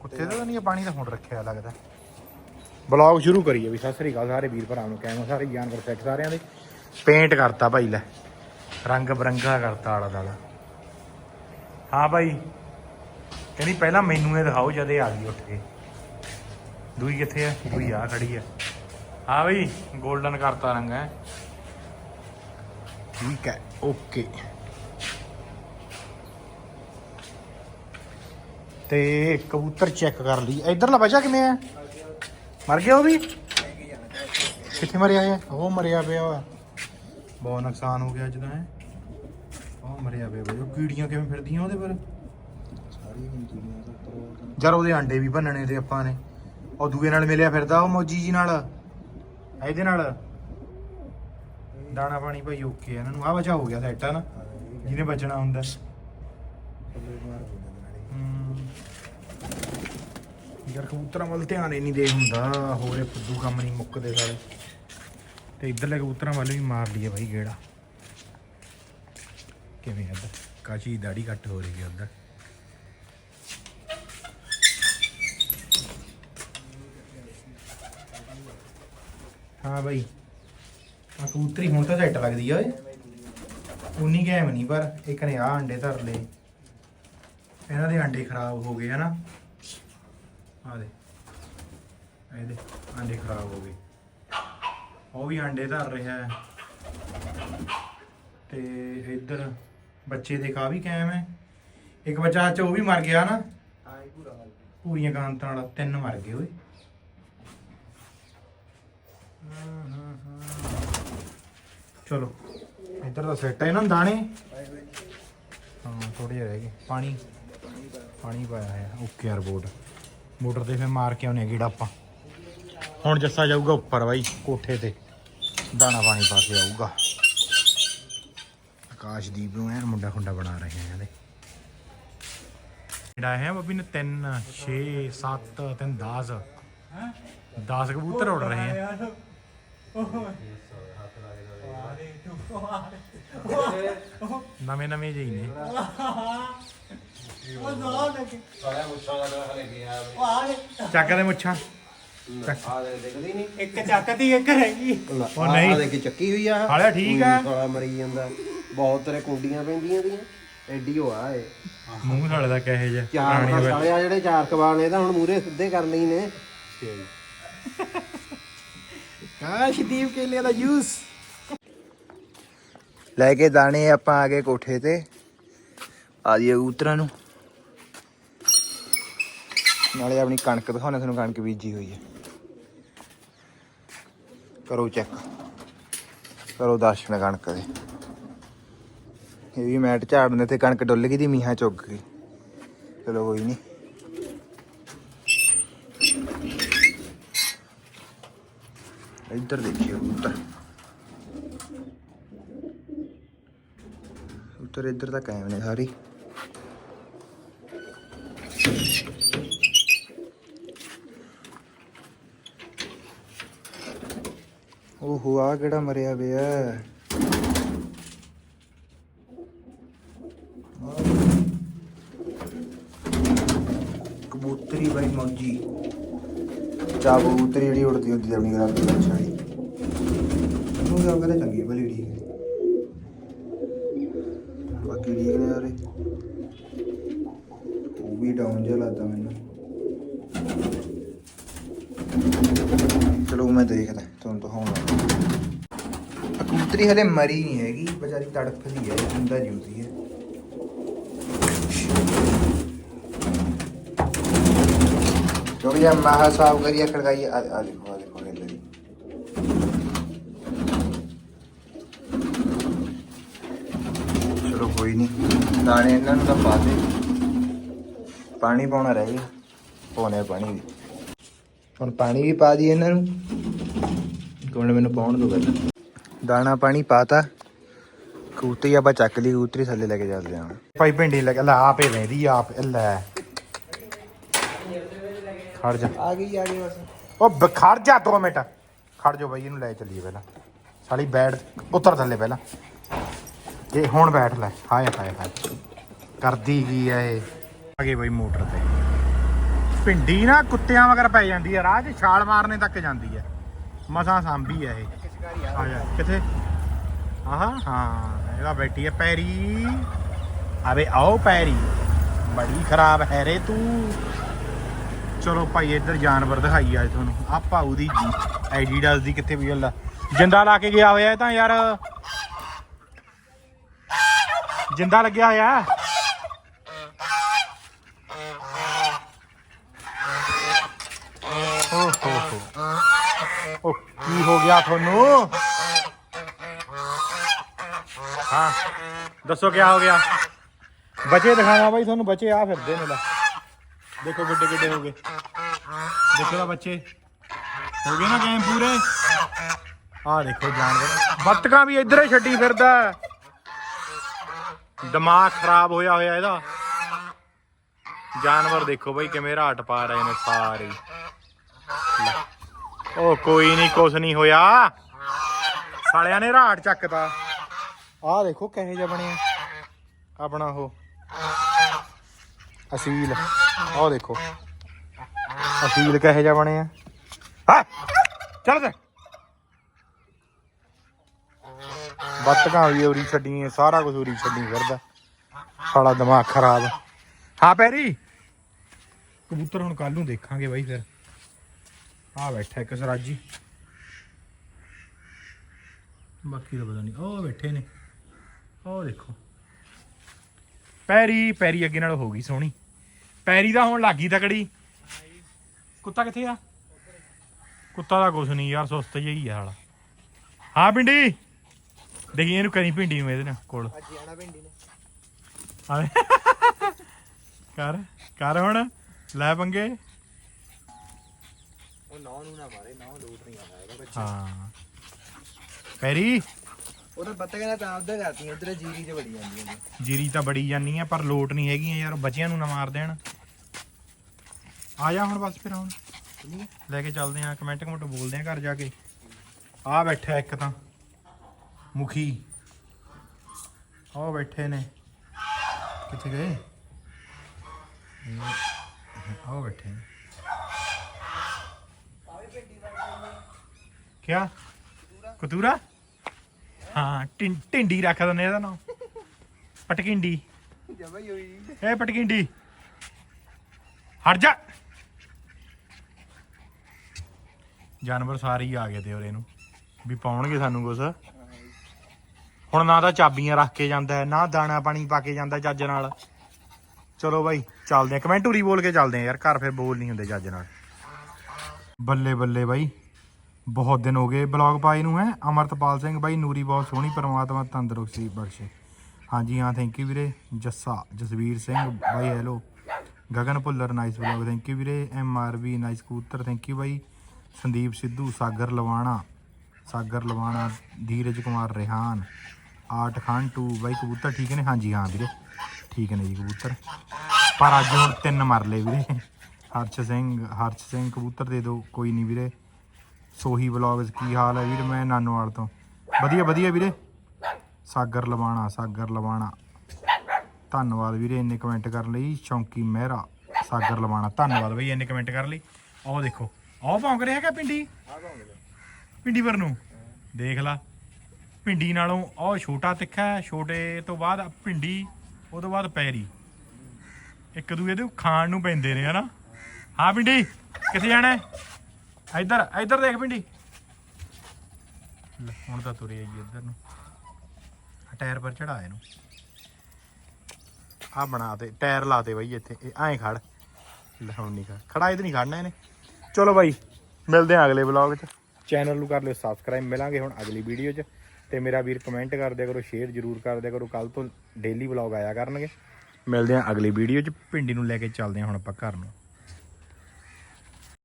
ਕੁੱਤੇ ਤਾਂ ਨਹੀਂ ਪਾਣੀ ਤਾਂ ਹੁਣ ਰੱਖਿਆ ਲੱਗਦਾ। ਬਲੌਗ ਸ਼ੁਰੂ ਕਰੀਏ ਵੀ, ਸਤਿ ਸ੍ਰੀ ਅਕਾਲ ਸਾਰੇ ਵੀਰ ਭਰਾਵਾਂ ਨੂੰ ਕਹਿਮੋ ਸਾਰੇ ਜਾਨਵਰ ਸੈੱਟ ਸਾਰਿਆਂ ਦੇ। ਪੇਂਟ ਕਰਤਾ ਭਾਈ ਲੈ, ਰੰਗ ਬਰੰਗਾ ਕਰਤਾ ਆਲਾ ਦਾਲਾ। ਹਾਂ ਭਾਈ, ਕਹਿੰਦੀ ਪਹਿਲਾਂ ਮੈਨੂੰ ਇਹ ਦਿਖਾਓ ਜਦ ਇਹ ਆ ਗਈ ਉੱਠ ਕੇ। ਦੂਈ ਕਿੱਥੇ ਆ? ਦੂਈ ਆ ਖੜੀ ਆ। ਹਾਂ ਭਾਈ 골ਡਨ ਕਰਤਾ ਰੰਗ, ਹੈ। ਠੀਕ ਹੈ ਓਕੇ ਤੇ ਕਬੂਤਰ ਚੈੱਕ ਕਰ ਲਈ। ਇਧਰਲਾ ਬਚਾ ਕਿਵੇਂ ਆ? ਮਰ ਗਿਆ ਉਹ ਵੀ? ਕਿੱਥੇ ਮਰਿਆ ਹੈ ਉਹ ਮਰਿਆ ਪਿਆ ਵਾ। ਬਹੁਤ ਨੁਕਸਾਨ ਹੋ ਗਿਆ ਅੱਜ ਤਾਂ, ਹੈ। ਉਹ ਮਰਿਆ ਪਿਆ ਬਈ। ਉਹ ਕੀੜੀਆਂ ਕਿਵੇਂ ਫਿਰਦੀਆਂ ਉਹਦੇ ਪਰ? ਜਰ ਉਹਦੇ ਆਂਡੇ ਵੀ ਭੰਨਣੇ ਤੇ ਆਪਾਂ ਨੇ। ਉਹ ਦੂਏ ਨਾਲ ਮਿਲਿਆ ਫਿਰਦਾ ਉਹ ਮੌਜੀ ਜੀ ਨਾਲ। ਇਹਦੇ ਨਾਲ। ਦਾਣਾ ਪਾਣੀ ਭਾਈ ਓਕੇ ਆ ਇਹਨਾਂ ਨੂੰ। ਆ ਬਚਾ ਹੋ ਗਿਆ ਸੈੱਟ ਆ ਨਾ ਜਿਹਨੇ ਬਚਣਾ ਹੁੰਦਾ। ਯਾਰ ਕਬੂਤਰਾਂ ਵੱਲ ਧਿਆਨ ਹੀ ਨਹੀਂ ਦੇ ਹੁੰਦਾ। ਹੋਰੇ ਫੁੱਦੂ ਕੰਮ ਨਹੀਂ ਮੁੱਕਦੇ ਸਾਰੇ ਤੇ ਇਧਰਲੇ ਕਬੂਤਰਾਂ ਵੱਲ ਵੀ ਮਾਰ ਲਈਏ ਭਾਈ ਗੇੜਾ। ਕਿਵੇਂ ਇੱਧਰ? ਕਾਚੀ ਦਾੜੀ ਕੱਟ ਹੋ ਰਹੀ ਹੈ ਉੱਧਰ। ਹਾਂ ਭਾਈ ਆ ਕਬੂਤਰੀ ਹੁਣ ਤਾਂ ਝੱਟ ਲੱਗਦੀ ਆ ਓਏ। ਉਨੀ ਗੈਮ ਨਹੀਂ, ਪਰ ਇੱਕ ਨੇ ਆ ਅੰਡੇ ਧਰ ਲਏ। ਇਹਨਾਂ ਦੇ ਅੰਡੇ ਖਰਾਬ ਹੋ ਗਏ ਹਨਾ ਆ ਦੇ। ਇਹਦੇ ਅੰਡੇ ਖਰਾਬ ਹੋ ਗਏ। ਉਹ ਵੀ ਅੰਡੇ ਧਰ ਰਿਹਾ ਹੈ। ਤੇ ਇੱਧਰ ਬੱਚੇ ਦੇ ਕਾ ਵੀ ਕਾਇਮ ਹੈ। ਇੱਕ ਬੱਚਾ ਚ ਉਹ ਵੀ ਮਰ ਗਿਆ ਨਾ। ਪੂਰੀਆਂ ਕਾਂਤਾਂ ਵਾਲਾ ਤਿੰਨ ਮਰ ਗਏ ਓਏ। ਚਲੋ ਇੱਧਰ ਦਾ ਸੈੱਟ ਹੈ ਨੂੰ ਦਾਣੇ। ਹਾਂ ਥੋੜੇ ਰਹਿ ਗਏ। ਪਾਣੀ। ਪਾਣੀ ਪਾਇਆ ਹੈ ਓਕੇ ਬੋਟ ਮੋਟਰ ਤੇ ਫਿਰ ਮਾਰ ਕੇ ਆਉਨੇ ਗੇੜਾ ਆਪਾਂ। ਹੁਣ ਜੱਸਾ ਜਾਊਗਾ ਉੱਪਰ ਬਾਈ, ਕੋਠੇ ਤੇ। ਦਾਣਾ ਪਾਣੀ ਪਾ ਕੇ ਆਊਗਾ। ਆਕਾਸ਼ਦੀਪ ਨੂੰ ਐਨ ਮੁੰਡਾ ਖੁੰਡਾ ਬਣਾ ਰਹੇ ਆ ਇਹਦੇ। ਜਿਹੜਾ ਹੈ ਬੱਬੀ ਨੇ 3 6 7 3 10 10 ਕਬੂਤਰ ਉੜ ਰਹੇ ਆ। ਨਵੇਂ ਨਵੇਂ ਜਿਹੀ ਨੇ। ਚੱਕ ਦੇ ਮੁੱਛਾਂ। ਆ ਦੇ ਦੇਖਦੀ ਨਹੀਂ ਇੱਕ ਚੱਕਦੀ ਇੱਕ ਹੈਗੀ ਉਹ ਨਹੀਂ। ਆ ਦੇਖ ਚੱਕੀ ਹੋਈ ਆ। ਹਾਲੇ ਠੀਕ ਆ। ਸਾਲਾ ਮਰੀ ਜਾਂਦਾ। ਬਹੁਤ ਤੇਰੇ ਕੁੰਡੀਆਂ ਪੈਂਦੀਆਂ ਦੀਆਂ ਐਡੀ ਹੋ ਆ ਇਹ। ਮੂੰਹ ਸਾਲੇ ਦਾ ਕਹੇ ਜਿਹਾ ਚਾਰ ਪੁਰਾਣੀ ਵੇ- ਸਾਲੇ ਆ ਜਿਹੜੇ ਚਾਰ ਕਬਾਲ ਨੇ ਤਾਂ ਹੁਣ ਮੂਰੇ ਸਿੱਧੇ ਕਰਨੇ ਹੀ ਨੇ। ਕਾਸ਼ਦੀਪ ਕੇਲੇ ਦਾ ਜੂਸ। ਲੈ ਕੇ ਦਾਣੇ ਆਪਾਂ ਆ ਗਏ ਕੋਠੇ ਤੇ। ਆ ਜੀ ਕਬੂਤਰਾਂ ਨੂੰ। ਨਾਲੇ ਆਪਣੀ ਕਣਕ ਦਿਖਾਉਣਾ ਤੁਹਾਨੂੰ ਕਣਕ ਬੀਜੀ ਹੋਈ ਹੈ। ਕਰੋ ਚੈੱਕ ਕਰੋ ਦਰਸ਼ਨ ਕਣਕ ਦੇ। ਇਹ ਵੀ ਮੈਟ ਝਾੜਨੇ ਤੇ ਕਣਕ ਡੁੱਲ ਗਈ ਦੀ, ਮੀਂਹਾਂ ਚੁੱਕ ਗਈ। ਚਲੋ ਕੋਈ ਨਹੀਂ ਇੱਧਰ ਦੇਖਿਓ ਉੱਤਰ ਉੱਤਰ ਇੱਧਰ ਤੱਕ ਆਏ ਨੇ ਸਾਰੀ। ਓਹੋ ਆ ਕਿਹੜਾ ਮਰਿਆ ਪਿਆ ਕਬੂਤਰੀ ਬਾਈ ਮੌਜੀ। ਚਾ ਕਬੂਤਰੀ ਜਿਹੜੀ ਉੜਦੀ ਹੁੰਦੀ ਆਪਣੀ ਗਰਾਬ ਦੀ ਅੱਛਾ ਉਹਨੂੰ ਜਾ ਕੇ ਚੰਗੀ ਭਲੀ ਠੀਕ ਬਾਕੀ ਠੀਕ ਨੇ ਯਾਰ ਉਹ ਵੀ ਡਾਊਨ ਜਿਹਾ ਲੱਗਦਾ ਮੈਨੂੰ। ਚਲੋ ਮੈਂ ਦੇਖਦਾ ਤੁਹਾਨੂੰ ਦਿਖਾਉਣ ਕਬੂਤਰੀ ਹਲੇ ਮਰੀ ਨਹੀਂ ਹੈਗੀ, ਵਿਚਾਰੀ ਤੜਫਦੀ ਹੈ, ਜਿੰਦਾ ਜਿਉਂਦੀ ਹੈ। ਕਿਉਂਕਿ ਇਹ ਮਾਹਾ ਸਾਫ਼ ਕਰੀਏ ਖੜਕਾਈਏ ਆ ਆ ਦੇਖੋ ਆ ਦੇਖੋ ਇਹ ਲਈ। ਚਲੋ ਕੋਈ ਨਹੀਂ, ਦਾਣੇ ਇਹਨਾਂ ਨੂੰ ਤਾਂ ਪਾ ਦੇ। ਪਾਣੀ ਪਾਉਣਾ ਰਹਿ ਗਿਆ ਪਾਉਣੇ ਪਾਣੀ ਵੀ। ਹੁਣ ਪਾਣੀ ਵੀ ਪਾ ਦੀ ਇਹਨਾਂ ਨੂੰ। ਕੋਣ ਮੈਨੂੰ ਪਾਉਣ ਦੋ ਪਹਿਲਾਂ। ਦਾਣਾ ਪਾਣੀ ਪਾਤਾ। ਕਬੂਤਰੀ ਆਪਾਂ ਚੱਕ ਲਈ ਕਬੂਤਰੀ ਥੱਲੇ ਲੈ ਕੇ ਚੱਲਦੇ ਹਾਂ। ਭਾਈ ਭਿੰਡੀ ਲੱਗ ਲੈ ਆਪੇ ਵਹਿੰਦੀ ਆਪ ਲੈ। ਖੜ ਜਾ। ਆ ਗਈ ਆ ਗਈ ਬਸ। ਉਹ ਖੜ ਜਾ 2 ਮਿੰਟ। ਖੜ ਜਾ ਬਾਈ ਇਹਨੂੰ ਲੈ ਚੱਲੀਏ ਪਹਿਲਾਂ। ਸਾਲੀ ਬੈਠ ਉਤਰ ਥੱਲੇ ਪਹਿਲਾਂ। ਇਹ ਹੁਣ ਬੈਠ ਲੈ। ਹਾਏ ਹਾਏ ਹਾਏ। ਕਰਦੀ ਕੀ ਆ ਇਹ? ਆ ਗਏ ਬਾਈ ਮੋਟਰ ਤੇ। ਭਿੰਡੀ ਨਾ ਕੁੱਤਿਆਂ ਵਗਰ ਪੈ ਜਾਂਦੀ ਹੈ ਰਾਹ 'ਚ ਛਾਲ ਮਾਰਨੇ ਤੱਕ ਜਾਂਦੀ ਹੈ ਮਸਾਂ ਸਾਂਭੀ ਹੈ ਇਹ। ਆ ਜਾ, ਕਿੱਥੇ? ਆਹਾ, ਹਾਂ, ਇਹਦਾ ਬੈਠੀ ਹੈ ਪੈਰੀ। ਅਬੇ ਆਓ ਪੈਰੀ। ਬੜੀ ਖਰਾਬ ਹੈ ਰੇ ਤੂੰ। ਚਲੋ ਭਾਈ, ਇੱਧਰ ਜਾਨਵਰ ਦਿਖਾਈ ਅੱਜ ਤੁਹਾਨੂੰ। ਆ ਭਾਊ ਦੀ ਐਡੀਡਾਸ ਦੀ ਕਿੱਥੇ ਵੀ ਗੱਲ ਜਿੰਦਾ ਲਾ ਕੇ ਗਿਆ ਹੋਇਆ ਤਾਂ ਯਾਰ। ਜਿੰਦਾ ਲੱਗਿਆ ਹੋਇਆ ਓ ਹੋ ਹੋ ਉਹ ਕੀ ਹੋ ਗਿਆ ਤੁਹਾਨੂੰ? ਹਾਂ, ਦੱਸੋ ਕੀ ਹੋ ਗਿਆ? ਬੱਚੇ ਦਿਖਾਵਾਂ ਬਾਈ, ਤੁਹਾਨੂੰ ਬੱਚੇ ਆ ਫਿਰਦੇ ਨੇ ਲੈ। ਦੇਖੋ ਕਿੱਡੇ ਕਿੱਡੇ ਹੋ ਗਏ। ਦੇਖੋ ਤਾਂ ਬੱਚੇ। ਹੋ ਗਏ ਨਾ ਗੇਮ ਪੂਰੇ? ਆ ਦੇਖੋ ਜਾਨਵਰ। ਬੱਤਕਾਂ ਵੀ ਇੱਧਰ ਹੀ ਛੱਡੀ ਫਿਰਦਾ ਦਿਮਾਗ ਖਰਾਬ ਹੋਇਆ ਹੋਇਆ ਇਹਦਾ। ਜਾਨਵਰ ਦੇਖੋ ਬਈ, ਕਿਵੇਂ ਰਾਟ ਪਾ ਰਹੇ ਨੇ ਸਾਰੇ। ਉਹ ਕੋਈ ਨਹੀਂ ਕੁਛ ਨਹੀਂ ਹੋਇਆ। ਸਾਲਿਆਂ ਨੇ ਰਾਟ ਚੱਕਦਾ ਆਹ ਦੇਖੋ ਕਿਹੋ ਜਿਹਾ ਬਣਿਆ। ਆਪਣਾ ਉਹ। ਅਸੀਲ। ਆਹ ਦੇਖੋ। ਅਸੀਲ ਕਿਹੋ ਜਿਹਾ ਬਣਿਆ। ਹਾਂ ਚੱਲ ਤੇ ਬੱਤਕਾਂ ਵੀ ਉਰੀ ਛੱਡੀਆਂ, ਸਾਰਾ ਕੁਝ ਉਰੀ ਛੱਡੀ ਫਿਰਦਾ। ਸਾਲਾ ਦਿਮਾਗ ਖਰਾਬ। ਹਾਂ, ਪੈਰੀ। ਕਬੂਤਰ ਹੁਣ ਕੱਲ ਨੂੰ ਦੇਖਾਂਗੇ ਬਾਈ ਫਿਰ। ਆ ਬੈਠਾ ਇੱਕ ਸਰਾਜੀ। ਬਾਕੀ ਤਾਂ ਪਤਾ ਨਹੀਂ ਉਹ ਬੈਠੇ ਨੇ। ਉਹ ਦੇਖੋ। ਪੈਰੀ ਪੈਰੀ ਅੱਗੇ ਨਾਲ ਹੋ ਗਈ ਸੋਹਣੀ। ਪੈਰੀ ਦਾ ਹੁਣ ਲੱਗੀ ਤਕੜੀ। ਕੁੱਤਾ ਕਿੱਥੇ ਆ? ਕੁੱਤਾ ਦਾ ਕੁਛ ਨਹੀਂ ਯਾਰ ਸੁਸਤ ਜਿਹਾ ਆ ਹਾਲਾ ਹਾਂ ਪਿੰਡੀ। ਦੇਖੀ ਇਹਨੂੰ ਕਰੀ ਪਿੰਡੀ ਨੂੰ ਇਹਦੇ ਨਾਲ ਕੋਲ। ਅੱਜ ਆਣਾ ਭਿੰਡੀ ਨੇ। ਕਰ ਕਰ ਹੁਣ। ਲੈ ਪੰਗੇ। ਉਹ ਨੌ ਨੂੰ ਨਾ ਮਾਰੇ ਨੌ ਲੋਟ ਨਹੀਂ ਆਉਂਦਾ ਹੈਗਾ ਬੱਚਾ। ਹਾਂ। ਪੈਰੀ? ਉਹ ਤਾਂ ਬੱਤਕਾਂ ਦਾ ਤਾਂ ਉਧਰ ਕਰਤੀਆਂ ਉਧਰ ਜੀਰੀ ਤੇ ਬੜੀ ਜਾਂਦੀਆਂ ਨੇ ਜੀਰੀ ਤਾਂ ਬੜੀ ਜਾਨੀ ਆ ਪਰ ਲੋਟ ਨਹੀਂ ਹੈਗੀਆਂ ਯਾਰ ਬੱਚਿਆਂ ਨੂੰ ਨਾ ਮਾਰ ਦੇਣ। ਆ ਜਾ ਹੁਣ ਬਸ ਫਿਰ ਹੁਣ। ਲੈ ਕੇ ਚੱਲਦੇ ਆ ਕਮੈਂਟ ਕਮੈਂਟ ਬੋਲਦੇ ਆ ਘਰ ਜਾ ਕੇ। ਆ ਬੈਠਾ ਇੱਕ ਤਾਂ ਮੁਖੀ। ਉਹ ਬੈਠੇ ਨੇ। ਕਿੱਥੇ ਗਏ? ਉਹ ਬੈਠੇ ਨੇ। ਕਿਆ? ਕਤੂਰਾ? ਹਾਂ ਟਿੰ- ਢਿੰਡੀ ਰੱਖ ਦਿੰਦੇ ਇਹਦਾ ਨਾਮ। ਪਟਕਿੰਡੀ। ਜਮਾ ਹੋਈ ਏ ਪਟਕਿੰਡੀ। ਹਟ ਜਾ। ਜਾਨਵਰ ਸਾਰੇ ਹੀ ਆ ਗਏ ਤੇ ਉਰੇ ਨੂੰ ਵੀ ਪਾਉਣਗੇ ਸਾਨੂੰ ਕੁਛ। ਹੁਣ ਨਾ ਤਾਂ ਚਾਬੀਆਂ ਰੱਖ ਕੇ ਜਾਂਦਾ ਹੈ, ਨਾ ਦਾਣਾ ਪਾਣੀ ਪਾ ਕੇ ਜਾਂਦਾ ਜੱਜ ਨਾਲ। ਚਲੋ ਬਾਈ, ਚੱਲਦੇ ਆ ਕਮੈਂਟ ਬੋਲ ਕੇ ਚੱਲਦੇ ਆ ਯਾਰ, ਘਰ ਫਿਰ ਬੋਲ ਨਹੀਂ ਹੁੰਦੇ ਜੱਜ ਨਾਲ। ਬੱਲੇ ਬੱਲੇ ਬਾਈ। ਬਹੁਤ ਦਿਨ ਹੋ ਗਏ ਬਲੌਗ ਪਾਈ ਨੂੰ ਹੈ। ਅਮਰਤਪਾਲ ਸਿੰਘ ਬਾਈ, ਨੂਰੀ ਬਹੁਤ ਸੋਹਣੀ, ਪਰਮਾਤਮਾ ਤੰਦਰੁਸਤੀ ਬਖਸ਼ੇ। ਹਾਂਜੀ, ਹਾਂ ਥੈਂਕ ਯੂ ਵੀਰੇ। ਜੱਸਾ, ਜਸਵੀਰ ਸਿੰਘ ਬਾਈ hello Gagan Bhullar nice vlog thank you ਵੀਰੇ। ਐਮ ਆਰ ਵੀ ਨਾਈਸ ਕਬੂਤਰ ਥੈਂਕ ਯੂ ਬਾਈ। ਸੰਦੀਪ ਸਿੱਧੂ, ਸਾਗਰ ਲਵਾਣਾ ਸਾਗਰ ਲਵਾਣਾ, ਧੀਰਜ ਕੁਮਾਰ ਰਿਹਾਨ, ਆਰਟ ਖਾਨ ਟੂ ਬਾਈ, ਕਬੂਤਰ ਠੀਕ ਨੇ? ਹਾਂਜੀ, ਹਾਂ ਵੀਰੇ। ਠੀਕ ਨੇ ਜੀ ਕਬੂਤਰ। ਪਰ ਅੱਜ ਹੁਣ ਤਿੰਨ ਮਰ ਲਏ ਵੀਰੇ। ਹਰਸ਼ ਸਿੰਘ ਹਰਸ਼ ਸਿੰਘ ਕਬੂਤਰ ਦੇ ਦਿਓ, ਕੋਈ ਨਹੀਂ ਵੀਰੇ। ਸੋਹੀ ਵਲੌਗਸ ਕੀ ਹਾਲ ਹੈ ਵੀਰ? ਮੈਂ ਨਾਨੋਵਾਲ ਤੋਂ। ਵਧੀਆ ਵਧੀਆ ਵੀਰੇ? ਸਾਗਰ ਲਵਾਣਾ ਸਾਗਰ ਲਵਾਣਾ। ਧੰਨਵਾਦ ਵੀਰੇ ਇੰਨੇ ਕਮੈਂਟ ਕਰਨ ਲਈ। ਸ਼ੌਂਕੀ ਮਹਿਰਾ, ਸਾਗਰ ਲਵਾਣਾ। ਧੰਨਵਾਦ ਬਈ ਇੰਨੇ ਕਮੈਂਟ ਕਰਨ ਲਈ। ਆਹ ਦੇਖੋ, ਆਹ ਭੌਂਕ ਰਿਹਾ ਹੈਗਾ ਪਿੰਡੀ? ਪਿੰਡੀ ਪਰ ਨੂੰ। ਦੇਖ ਲਾ। ਪਿੰਡੀ ਨਾਲੋਂ ਆਹ ਛੋਟਾ ਤਿੱਖਾ ਹੈ। ਛੋਟੇ ਤੋਂ ਬਾਅਦ ਪਿੰਡੀ, ਉਹ ਤੋਂ ਬਾਅਦ ਪੈਰੀ। ਇੱਕ ਦੂਏ ਦੇ ਖਾਣ ਨੂੰ ਪੈਂਦੇ ਨੇ, ਹਨਾ? ਹਾਂ ਪਿੰਡੀ ਕਿੱਥੇ ਜਾਣਾ ਹੈ? ਇੱਧਰ ਇੱਧਰ ਦੇਖ ਪਿੰਡੀ ਲੈ, ਹੁਣ ਤਾਂ ਤੁਰੇ ਆਈ ਇੱਧਰ ਨੂੰ। ਆਹ ਟਾਇਰ ਪਰ ਚੜਾ ਇਹਨੂੰ। ਆ ਬਣਾ ਤੇ ਟਾਇਰ ਲਾਤੇ ਬਾਈ ਇੱਥੇ। ਇਹ ਐਂ ਖੜ। ਲੈ ਹੁਣ ਨਹੀਂ ਖੜ। ਖੜਾ ਇਹਦੇ ਨਹੀਂ ਖੜਨਾ ਇਹਨੇ। ਚਲੋ ਬਾਈ ਮਿਲਦੇ ਹਾਂ ਅਗਲੇ ਵਲੌਗ 'ਚ। ਚੈਨਲ ਨੂੰ ਕਰ ਲਿਓ ਸਬਸਕ੍ਰਾਈਬ ਮਿਲਾਂਗੇ ਹੁਣ ਅਗਲੀ ਵੀਡੀਓ 'ਚ। ਤੇ ਮੇਰਾ ਵੀਰ ਕਮੈਂਟ ਕਰ ਦਿਆ ਕਰੋ ਸ਼ੇਅਰ ਜ਼ਰੂਰ ਕਰ ਦਿਆ ਕਰੋ। ਕੱਲ ਤੋਂ ਡੇਲੀ ਵਲੌਗ ਆਇਆ ਕਰਨਗੇ। ਮਿਲਦੇ ਹਾਂ ਅਗਲੀ ਵੀਡੀਓ 'ਚ। ਪਿੰਡੀ ਨੂੰ ਲੈ ਕੇ ਚੱਲਦੇ ਹਾਂ ਹੁਣ ਆਪਾਂ ਘਰ ਨੂੰ।